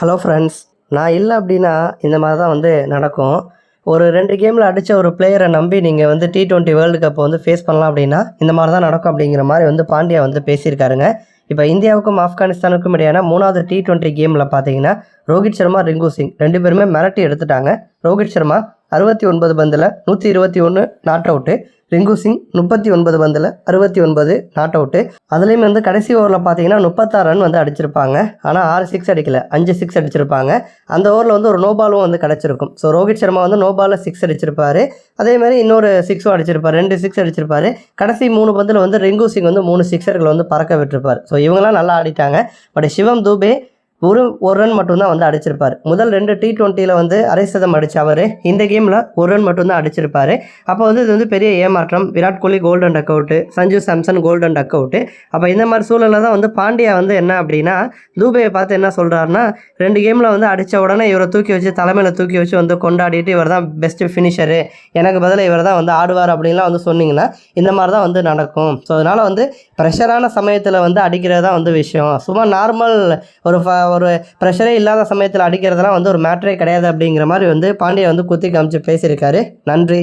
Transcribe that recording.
Hello friends நான் இல்லை அப்படின்னா இந்த மாதிரி தான் வந்து நடக்கும். ஒரு ரெண்டு கேமில் அடித்த ஒரு பிளேயரை நம்பி நீங்கள் வந்து டி ட்வெண்ட்டி வேர்ல்டு கப்பை வந்து ஃபேஸ் பண்ணலாம் அப்படின்னா இந்த மாதிரி தான் நடக்கும் அப்படிங்கிற மாதிரி வந்து பாண்டியா வந்து பேசியிருக்காருங்க. இப்போ இந்தியாவுக்கும் ஆப்கானிஸ்தானுக்கும் இடையான மூணாவது டி ட்வெண்ட்டி கேமில் பார்த்தீங்கன்னா ரோஹித் சர்மா ரிங்கு சிங் ரெண்டு பேருமே மிரட்டி எடுத்துட்டாங்க. ரோஹித் சர்மா அறுபத்தி ஒன்பது பந்தில் நூற்றி இருபத்தி ஒன்று நாட் அவுட்டு ரிங்கு சிங் முப்பத்தி ஒன்பது பந்தில் அறுபத்தி ஒன்பது நாட் அவுட்டு அதுலேயும் வந்து கடைசி ஓவரில் பார்த்தீங்கன்னா முப்பத்தாறு ரன் வந்து அடிச்சிருப்பாங்க. ஆனால் ஆறு சிக்ஸ் அடிக்கல. அஞ்சு சிக்ஸ் அடிச்சிருப்பாங்க. அந்த ஓவரில் வந்து ஒரு நோ பாலும் வந்து கிடச்சிருக்கும். ஸோ ரோஹித் சர்மா வந்து நோ பாலில் சிக்ஸ் அடிச்சிருப்பாரு. அதேமாதிரி இன்னொரு சிக்ஸும் அடிச்சிருப்பார். ரெண்டு சிக்ஸ் அடிச்சிருப்பார். கடைசி மூணு பந்தில் வந்து ரிங்கு சிங் வந்து மூணு சிக்ஸர்களை வந்து பறக்க விட்டுருப்பார். ஸோ இவங்களாம் நல்லா ஆடிட்டாங்க. பட் சிவம் தூபே ஒரு ஒரு ரன் மட்டும்தான் வந்து அடிச்சிருப்பார். முதல் ரெண்டு டி டுவெண்ட்டியில் வந்து அரை சதம் அடித்த அவர் இந்த கேமில் ஒரு ரன் மட்டும்தான் அடிச்சிருப்பார். அப்போ வந்து இது வந்து பெரிய ஏமாற்றம். Virat Kohli golden duck out Sanju Samson golden duck out அப்போ இந்த மாதிரி சூழலில் தான் வந்து பாண்டியா வந்து என்ன அப்படின்னா தூபையை பார்த்து என்ன சொல்கிறாருன்னா ரெண்டு கேமில் வந்து அடித்த உடனே இவரை தூக்கி வச்சு தலைமையில் தூக்கி வச்சு வந்து கொண்டாடிட்டு இவர் தான் பெஸ்ட்டு ஃபினிஷரு எனக்கு பதிலாக இவர் தான் வந்து ஆடுவார் அப்படின்லாம் வந்து சொன்னிங்கன்னா இந்த மாதிரி தான் வந்து நடக்கும். ஸோ அதனால் வந்து ப்ரெஷரான சமயத்தில் வந்து அடிக்கிறது தான் வந்து விஷயம். சும்மா நார்மல் ஒரு ஃப ஒரு ப்ரெஷரே இல்லாத சமயத்தில் அடிக்கிறதுலாம் வந்து ஒரு மேட்ரே கிடையாது அப்படிங்கிற மாதிரி வந்து பாண்டியை வந்து குத்தி காமிச்சு பேசியிருக்காரு. நன்றி.